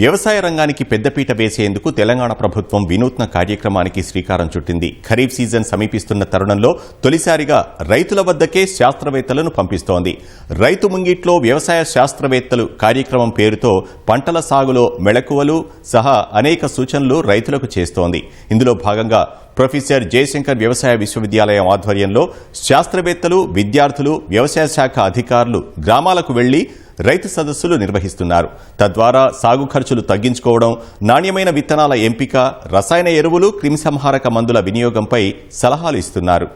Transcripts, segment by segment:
వ్యవసాయ రంగానికి పెద్దపీట వేసేందుకు తెలంగాణ ప్రభుత్వం వినూత్న కార్యక్రమానికి శ్రీకారం చుట్టింది. ఖరీఫ్ సీజన్ సమీపిస్తున్న తరుణంలో తొలిసారిగా రైతుల వద్దకే శాస్త్రవేత్తలను పంపిస్తోంది. రైతు ముంగిట్లో వ్యవసాయ శాస్త్రవేత్తలు కార్యక్రమం పేరుతో పంటల సాగులో మెళకువలు సహా అనేక సూచనలు రైతులకు చేస్తోంది. ఇందులో భాగంగా ప్రొఫెసర్ జయశంకర్ వ్యవసాయ విశ్వవిద్యాలయం ఆధ్వర్యంలో శాస్త్రవేత్తలు విద్యార్థులు వ్యవసాయ శాఖ అధికారులు గ్రామాలకు వెళ్ళి రైతు సదస్సులు నిర్వహిస్తున్నారు. తద్వారా సాగు ఖర్చులు తగ్గించుకోవడం నాణ్యమైన విత్తనాల ఎంపిక రసాయన ఎరువులు క్రిమిసంహారక మందుల వినియోగంపై సలహాలు ఇస్తున్నారు.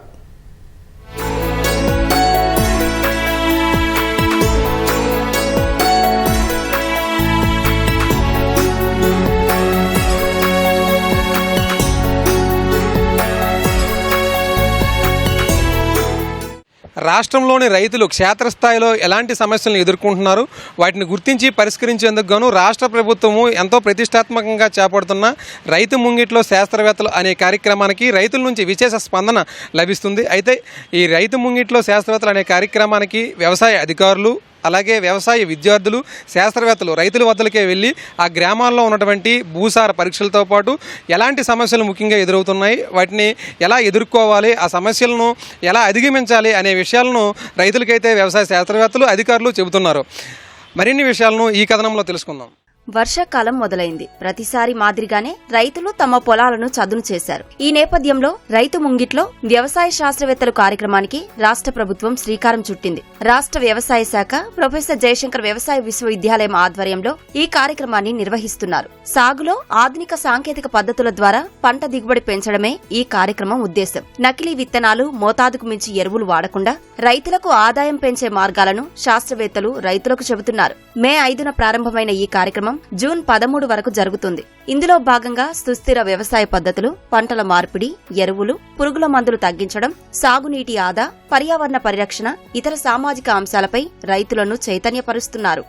రాష్ట్రంలోని రైతులు క్షేత్రస్థాయిలో ఎలాంటి సమస్యలను ఎదుర్కొంటున్నారు? వాటిని గుర్తించి పరిష్కరించేందుకు గాను రాష్ట్ర ప్రభుత్వము ఎంతో ప్రతిష్టాత్మకంగా చేపడుతున్న రైతు ముంగిట్లో శాస్త్రవేత్తలు అనే కార్యక్రమానికి రైతుల నుంచి విశేష స్పందన లభిస్తుంది. అయితే ఈ రైతు ముంగిట్లో శాస్త్రవేత్తలు అనే కార్యక్రమానికి వ్యవసాయ అధికారులు అలాగే వ్యవసాయ విద్యార్థులు శాస్త్రవేత్తలు రైతుల వద్దలకే వెళ్ళి ఆ గ్రామాల్లో ఉన్నటువంటి భూసార పరీక్షలతో పాటు ఎలాంటి సమస్యలు ముఖ్యంగా ఎదురవుతున్నాయి వాటిని ఎలా ఎదుర్కోవాలి ఆ సమస్యలను ఎలా అధిగమించాలి అనే విషయాలను రైతులకైతే వ్యవసాయ శాస్త్రవేత్తలు అధికారులు చెబుతున్నారు. మరిన్ని విషయాలను ఈ కథనంలో తెలుసుకుందాం. వర్షాకాలం మొదలైంది. ప్రతిసారి మాదిరిగానే రైతులు తమ పొలాలను చదును చేశారు. ఈ నేపథ్యంలో రైతు ముంగిట్లో వ్యవసాయ శాస్త్రవేత్తలు కార్యక్రమానికి రాష్ట్ర ప్రభుత్వం శ్రీకారం చుట్టింది. రాష్ట్ర వ్యవసాయ శాఖ ప్రొఫెసర్ జయశంకర్ వ్యవసాయ విశ్వవిద్యాలయం ఆధ్వర్యంలో ఈ కార్యక్రమాన్ని నిర్వహిస్తున్నారు. సాగులో ఆధునిక సాంకేతిక పద్ధతుల ద్వారా పంట దిగుబడి పెంచడమే ఈ కార్యక్రమం ఉద్దేశం. నకిలీ విత్తనాలు మోతాదుకు మించి ఎరువులు వాడకుండా రైతులకు ఆదాయం పెంచే మార్గాలను శాస్త్రవేత్తలు రైతులకు చెబుతున్నారు. మే ఐదున ప్రారంభమైన ఈ కార్యక్రమం జూన్ పదమూడు వరకు జరుగుతుంది. ఇందులో భాగంగా సుస్థిర వ్యవసాయ పద్ధతులు పంటల మార్పిడి ఎరువులు పురుగుల మందులు తగ్గించడం సాగునీటి ఆదా పర్యావరణ పరిరక్షణ ఇతర సామాజిక అంశాలపై రైతులను చైతన్యపరుస్తున్నారు.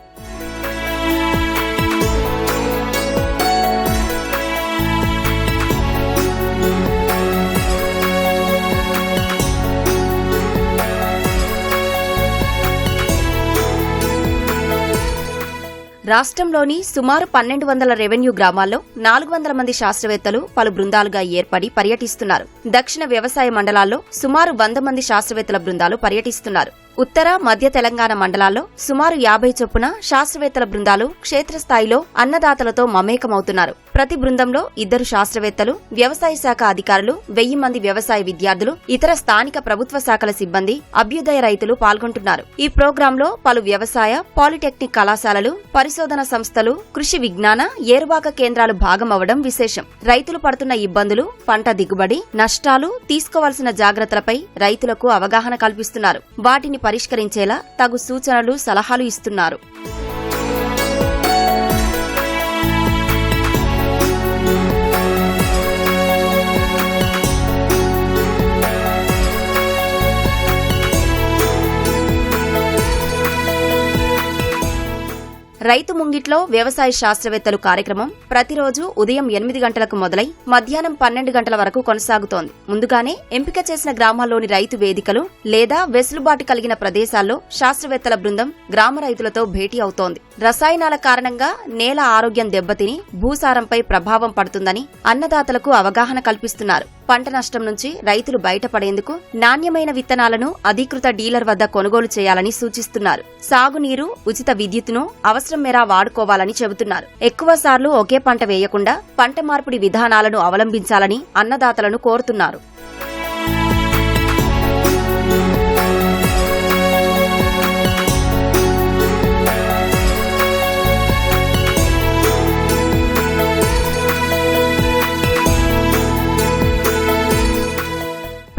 రాష్ట్రంలోని సుమారు పన్నెండు వందల రెవెన్యూ గ్రామాల్లో నాలుగు వందల మంది శాస్త్రవేత్తలు పలు బృందాలుగా ఏర్పడి పర్యటిస్తున్నారు. దక్షిణ వ్యవసాయ మండలాల్లో సుమారు వంద మంది శాస్త్రవేత్తల బృందాలు పర్యటిస్తున్నారు. ఉత్తర మధ్య తెలంగాణ మండలాల్లో సుమారు యాభై చొప్పున శాస్త్రవేత్తల బృందాలు క్షేత్రస్థాయిలో అన్నదాతలతో మమేకమవుతున్నారు. ప్రతి బృందంలో ఇద్దరు శాస్త్రవేత్తలు వ్యవసాయ శాఖ అధికారులు వెయ్యి మంది వ్యవసాయ విద్యార్థులు ఇతర స్థానిక ప్రభుత్వ శాఖల సిబ్బంది అభ్యుదయ రైతులు పాల్గొంటున్నారు. ఈ ప్రోగ్రాంలో పలు వ్యవసాయ పాలిటెక్నిక్ కళాశాలలు పరిశోధన సంస్థలు కృషి విజ్ఞాన ఏరువాక కేంద్రాలు భాగమవడం విశేషం. రైతులు పడుతున్న ఇబ్బందులు పంట దిగుబడి నష్టాలు తీసుకోవాల్సిన జాగ్రత్తలపై రైతులకు అవగాహన కల్పిస్తున్నారు. వాటిని పరిష్కరించేలా తగు సూచనలు సలహాలు ఇస్తున్నారు. రైతు ముంగిట్లో వ్యవసాయ శాస్త్రవేత్తలు కార్యక్రమం ప్రతిరోజు ఉదయం ఎనిమిది గంటలకు మొదలై మధ్యాహ్నం పన్నెండు గంటల వరకు కొనసాగుతోంది. ముందుగానే ఎంపిక చేసిన గ్రామాల్లోని రైతు వేదికలు లేదా వెసులుబాటు కలిగిన ప్రదేశాల్లో శాస్త్రవేత్తల బృందం గ్రామ రైతులతో భేటీ అవుతోంది. రసాయనాల కారణంగా నేల ఆరోగ్యం దెబ్బతిని భూసారంపై ప్రభావం పడుతుందని అన్నదాతలకు అవగాహన కల్పిస్తున్నారు. పంట నష్టం నుంచి రైతులు బయటపడేందుకు నాణ్యమైన విత్తనాలను అధీకృత డీలర్ వద్ద కొనుగోలు చేయాలని సూచిస్తున్నారు. సాగునీరు ఉచిత విద్యుత్తును అవసరం మేర వాడుకోవాలని చెబుతున్నారు. ఎక్కువ సార్లు ఒకే పంట వేయకుండా పంట మార్పిడి విధానాలను అవలంబించాలని అన్నదాతలను కోరుతున్నారు.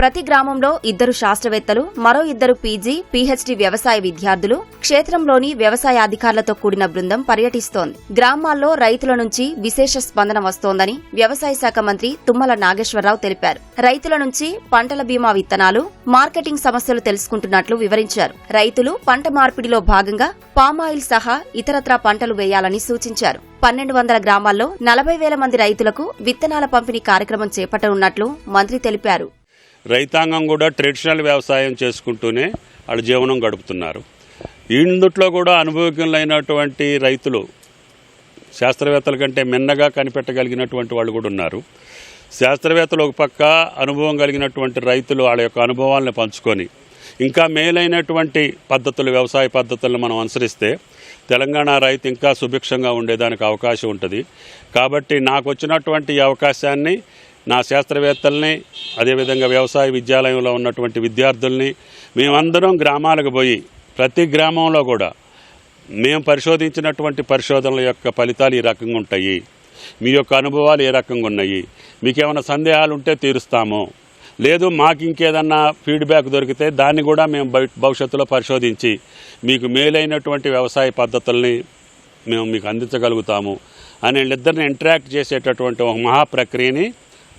ప్రతి గ్రామంలో ఇద్దరు శాస్త్రవేత్తలు మరో ఇద్దరు పీజీ పీహెచ్డీ వ్యవసాయ విద్యార్థులు క్షేత్రంలోని వ్యవసాయ అధికారులతో కూడిన బృందం పర్యటిస్తోంది. గ్రామాల్లో రైతుల నుంచి విశేష స్పందన వస్తోందని వ్యవసాయ శాఖ మంత్రి తుమ్మల నాగేశ్వరరావు తెలిపారు. రైతుల నుంచి పంటల బీమా విత్తనాలు మార్కెటింగ్ సమస్యలు తెలుసుకుంటున్నట్లు వివరించారు. రైతులు పంట మార్పిడిలో భాగంగా పామాయిల్ సహా ఇతరత్రా పంటలు వేయాలని సూచించారు. పన్నెండు వందల గ్రామాల్లో నలభై వేల మంది రైతులకు విత్తనాల పంపిణీ కార్యక్రమం చేపట్టనున్నట్లు మంత్రి తెలిపారు. రైతాంగం కూడా ట్రెడిషనల్ వ్యవసాయం చేసుకుంటూనే వాళ్ళు జీవనం గడుపుతున్నారు. ఇందుట్లో కూడా అనుభవజ్ఞులైనటువంటి రైతులు శాస్త్రవేత్తల కంటే మిన్నగా కనిపెట్టగలిగినటువంటి వాళ్ళు కూడా ఉన్నారు. శాస్త్రవేత్తలు ఒక పక్క అనుభవం కలిగినటువంటి రైతులు వాళ్ళ యొక్క అనుభవాలను పంచుకొని ఇంకా మేలైనటువంటి పద్ధతులు వ్యవసాయ పద్ధతులను మనం అనుసరిస్తే తెలంగాణ రైతు ఇంకా సుభిక్షంగా ఉండేదానికి అవకాశం ఉంటుంది. కాబట్టి నాకు వచ్చినటువంటి అవకాశాన్ని నా శాస్త్రవేత్తల్ని అదేవిధంగా వ్యవసాయ విద్యాలయంలో ఉన్నటువంటి విద్యార్థుల్ని మేమందరం గ్రామాలకు పోయి ప్రతి గ్రామంలో కూడా మేము పరిశోధించినటువంటి పరిశోధనల యొక్క ఫలితాలు ఈ రకంగా ఉంటాయి. మీ యొక్క అనుభవాలు ఏ రకంగా ఉన్నాయి? మీకు ఏమైనా సందేహాలు ఉంటే తీరుస్తాము. లేదు మాకు ఇంకేదన్నా ఫీడ్బ్యాక్ దొరికితే దాన్ని కూడా మేము భవిష్యత్తులో పరిశోధించి మీకు మేలైనటువంటి వ్యవసాయ పద్ధతుల్ని మేము మీకు అందించగలుగుతాము. అనే వీళ్ళిద్దరిని ఇంటరాక్ట్ చేసేటటువంటి ఒక మహా ప్రక్రియని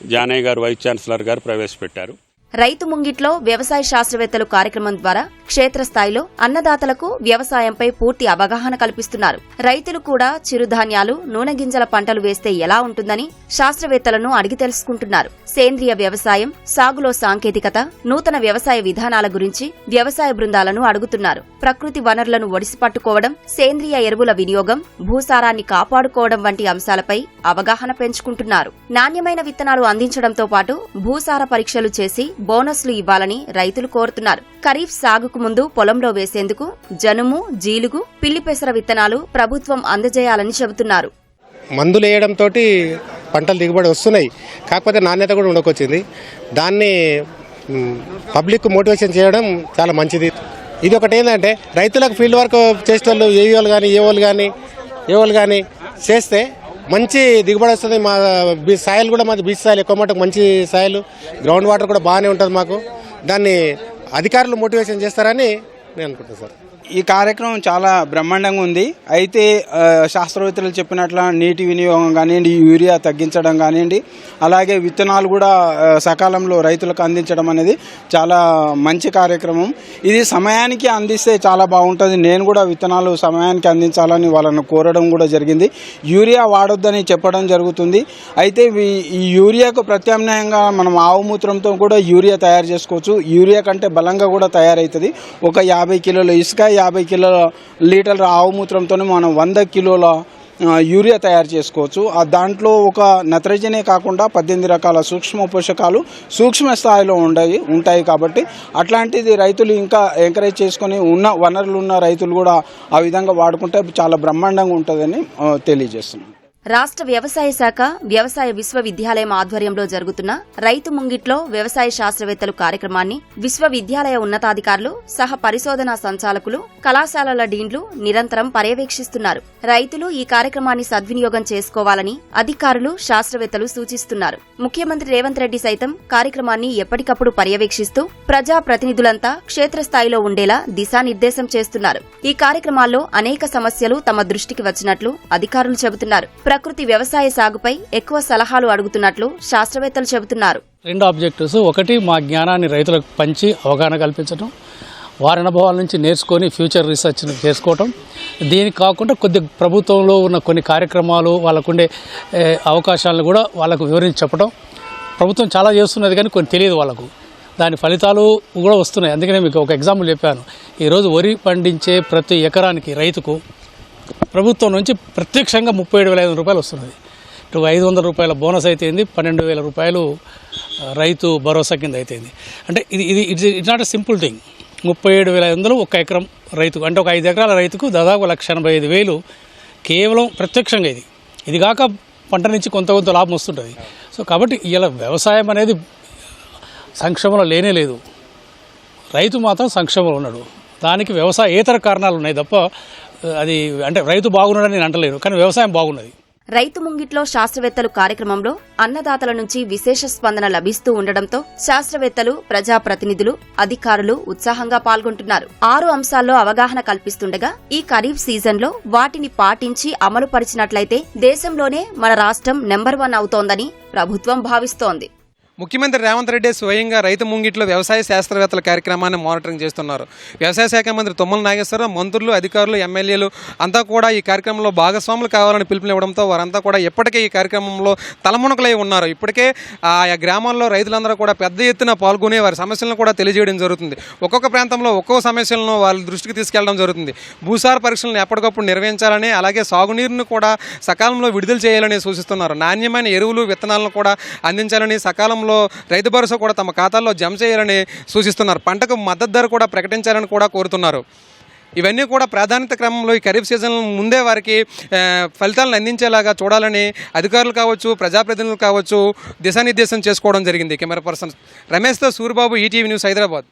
జానయ్య గారు వైస్ ఛాన్సలర్ గారు ప్రవేశపెట్టారు. రైతు ముంగిట్లో వ్యవసాయ శాస్త్రవేత్తలు కార్యక్రమం ద్వారా క్షేత్రస్థాయిలో అన్నదాతలకు వ్యవసాయంపై పూర్తి అవగాహన కల్పిస్తున్నారు. రైతులు కూడా చిరుధాన్యాలు నూనె గింజల పంటలు వేస్తే ఎలా ఉంటుందని శాస్త్రవేత్తలను అడిగి తెలుసుకుంటున్నారు. సేంద్రియ వ్యవసాయం సాగులో సాంకేతికత నూతన వ్యవసాయ విధానాల గురించి వ్యవసాయ బృందాలను అడుగుతున్నారు. ప్రకృతి వనరులను ఒడిసిపట్టుకోవడం సేంద్రియ ఎరువుల వినియోగం భూసారాన్ని కాపాడుకోవడం వంటి అంశాలపై అవగాహన పెంచుకుంటున్నారు. నాణ్యమైన విత్తనాలు అందించడంతో పాటు భూసార పరీక్షలు చేసి బోనస్లు ఇవ్వాలని రైతులు కోరుతున్నారు. ఖరీఫ్ సాగుకు ముందు పొలంలో వేసేందుకు జనుము జీలుగు పిల్లి పెసర విత్తనాలు ప్రభుత్వం అందజేయాలని చెబుతున్నారు. మందులు వేయడంతో పంటలు దిగుబడి వస్తున్నాయి. కాకపోతే నాణ్యత కూడా ఉండకొచ్చింది. దాన్ని పబ్లిక్ మోటివేషన్ చేయడం చాలా మంచిది. ఇది ఒకటి ఏంటంటే రైతులకు ఫీల్డ్ వర్క్ చేసేటోళ్ళు ఏవోలు కానీ ఏవోలు కానీ ఏవోలు కానీ చేస్తే మంచి దిగుబడి వస్తుంది. మా బీచ్ సాయిల్ కూడా మాది బీచ్ సాయిల్ ఎక్కువ మటుకు మంచి సాయిల్. గ్రౌండ్ వాటర్ కూడా బాగానే ఉంటుంది మాకు. దాన్ని అధికారులు మోటివేషన్ చేస్తారని నేను అనుకుంటున్నాను సార్. ఈ కార్యక్రమం చాలా బ్రహ్మాండంగా ఉంది. అయితే శాస్త్రవేత్తలు చెప్పినట్ల నీటి వినియోగం కానివ్వండి యూరియా తగ్గించడం కానివ్వండి అలాగే విత్తనాలు కూడా సకాలంలో రైతులకు అందించడం అనేది చాలా మంచి కార్యక్రమం. ఇది సమయానికి అందిస్తే చాలా బాగుంటుంది. నేను కూడా విత్తనాలు సమయానికి అందించాలని వాళ్ళని కోరడం కూడా జరిగింది. యూరియా వాడొద్దని చెప్పడం జరుగుతుంది. అయితే ఈ- ఈ యూరియాకు ప్రత్యామ్నాయంగా మనం ఆవు మూత్రంతో కూడా యూరియా తయారు చేసుకోవచ్చు. యూరియా కంటే బలంగా కూడా తయారవుతుంది ఒక యాభై కిలోల ఇసుక యాభై కిలోల లీటర్ల ఆవు మూత్రంతోనే మనం వంద కిలోల యూరియా తయారు చేసుకోవచ్చు. ఆ దాంట్లో ఒక నత్రజనే కాకుండా పద్దెనిమిది రకాల సూక్ష్మ పోషకాలు సూక్ష్మ స్థాయిలో ఉంటాయి ఉంటాయి కాబట్టి అట్లాంటిది రైతులు ఇంకా ఎంకరేజ్ చేసుకొని ఉన్న వనరులు ఉన్న రైతులు కూడా ఆ విధంగా వాడుకుంటే చాలా బ్రహ్మాండంగా ఉంటుందని తెలియజేస్తున్నాను రాష్ట్ర వ్యవసాయ శాఖ వ్యవసాయ విశ్వవిద్యాలయం ఆధ్వర్యంలో జరుగుతున్న రైతు ముంగిట్లో వ్యవసాయ శాస్త్రవేత్తలు కార్యక్రమాన్ని విశ్వవిద్యాలయ ఉన్నతాధికారులు సహ పరిశోధనా సంచాలకులు కళాశాలల డీన్లు నిరంతరం పర్యవేక్షిస్తున్నారు. రైతులు ఈ కార్యక్రమాన్ని సద్వినియోగం చేసుకోవాలని అధికారులు శాస్త్రవేత్తలు సూచిస్తున్నారు. ముఖ్యమంత్రి రేవంత్ రెడ్డి సైతం కార్యక్రమాన్ని ఎప్పటికప్పుడు పర్యవేక్షిస్తూ ప్రజా ప్రతినిధులంతా క్షేత్రస్థాయిలో ఉండేలా దిశానిర్దేశం చేస్తున్నారు. ఈ కార్యక్రమాల్లో అనేక సమస్యలు తమ దృష్టికి వచ్చినట్లు అధికారులు చెబుతున్నారు. ప్రకృతి వ్యవసాయ సాగుపై ఎక్కువ సలహాలు అడుగుతున్నట్లు శాస్త్రవేత్తలు చెబుతున్నారు. రెండు ఆబ్జెక్టివ్స్. ఒకటి మా జ్ఞానాన్ని రైతులకు పంచి అవగాహన కల్పించడం వారి అనుభవాల నుంచి నేర్చుకొని ఫ్యూచర్ రీసెర్చ్ చేసుకోవటం. దీనికి కాకుండా కొద్ది ప్రభుత్వంలో ఉన్న కొన్ని కార్యక్రమాలు వాళ్ళకుండే అవకాశాలను కూడా వాళ్ళకు వివరించి చెప్పడం ప్రభుత్వం చాలా చేస్తున్నది కానీ కొన్ని తెలియదు వాళ్ళకు. దాని ఫలితాలు కూడా వస్తున్నాయి. అందుకనే మీకు ఒక ఎగ్జాంపుల్ చెప్పాను. ఈరోజు వరి పండించే ప్రతి ఎకరానికి రైతుకు ప్రభుత్వం నుంచి ప్రత్యక్షంగా ముప్పై ఏడు వేల ఐదు వందల రూపాయలు వస్తున్నది. ఇటు ఐదు వందల రూపాయల బోనస్ అయితేంది పన్నెండు వేల రూపాయలు రైతు భరోసా కింద అయితేంది. అంటే ఇది ఇది it's it's not a simple thing ముప్పై ఏడు వేల ఐదు వందలు ఒక ఎకరం రైతుకు అంటే ఒక ఐదు ఎకరాల రైతుకు దాదాపు లక్ష ఎనభై ఐదు వేలు కేవలం ప్రత్యక్షంగా ఇది. ఇది కాక పంట నుంచి కొంత కొంత లాభం వస్తుంటుంది. సో కాబట్టి ఇలా వ్యవసాయం అనేది సంక్షేమంలో లేనే లేదు. రైతు మాత్రం సంక్షేమంలో ఉన్నాడు. దానికి వ్యవసాయేతర కారణాలు ఉన్నాయి తప్ప అది అంటే రైతు బాగున్నాడని నేను అంటలేను కానీ వ్యవసాయం బాగున్నది. రైతు ముంగిట్లో శాస్త్రవేత్తలు కార్యక్రమంలో అన్నదాతల నుంచి విశేష స్పందన లభిస్తూ ఉండడంతో శాస్త్రవేత్తలు ప్రజాప్రతినిధులు అధికారులు ఉత్సాహంగా పాల్గొంటున్నారు. ఆరు అంశాల్లో అవగాహన కల్పిస్తుండగా ఈ ఖరీఫ్ సీజన్లో వాటిని పాటించి అమలు పరిచినట్లయితే దేశంలోనే మన రాష్ట్రం నెంబర్ వన్ అవుతోందని ప్రభుత్వం భావిస్తోంది. ముఖ్యమంత్రి రేవంత్ రెడ్డి స్వయంగా రైతు ముంగిట్లో వ్యవసాయ శాస్త్రవేత్తల కార్యక్రమాన్ని మానిటరింగ్ చేస్తున్నారు. వ్యవసాయ శాఖ మంత్రి తుమ్మల నాగేశ్వరరావు మంత్రులు అధికారులు ఎమ్మెల్యేలు అంతా కూడా ఈ కార్యక్రమంలో భాగస్వాములు కావాలని పిలుపునివ్వడంతో వారంతా కూడా ఇప్పటికే ఈ కార్యక్రమంలో తలమునకలై ఉన్నారు. ఇప్పటికే ఆయా గ్రామాల్లో రైతులందరూ కూడా పెద్ద ఎత్తున పాల్గొని వారి సమస్యలను కూడా తెలియజేయడం జరుగుతుంది. ఒక్కొక్క ప్రాంతంలో ఒక్కొక్క సమస్యలను వాళ్ళ దృష్టికి తీసుకెళ్ళడం జరుగుతుంది. భూసార పరీక్షలను ఎప్పటికప్పుడు నిర్వహించాలని అలాగే సాగునీరును కూడా సకాలంలో విడుదల చేయాలని సూచిస్తున్నారు. నాణ్యమైన ఎరువులు విత్తనాలను కూడా అందించాలని సకాలంలో రైతు భరోసా కూడా తమ ఖాతాల్లో జమ చేయాలని సూచిస్తున్నారు. పంటకు మద్దతు ధర కూడా ప్రకటించాలని కూడా కోరుతున్నారు. ఇవన్నీ కూడా ప్రాధాన్యత క్రమంలో ఈ ఖరీఫ్ సీజన్ ముందే వారికి ఫలితాలను అందించేలాగా చూడాలని అధికారులు కావచ్చు ప్రజాప్రతినిధులు కావచ్చు దిశానిర్దేశం చేసుకోవడం జరిగింది. కెమెరా పర్సన్ రమేష్తో సూర్యబాబు ఈటీవీ న్యూస్ హైదరాబాద్.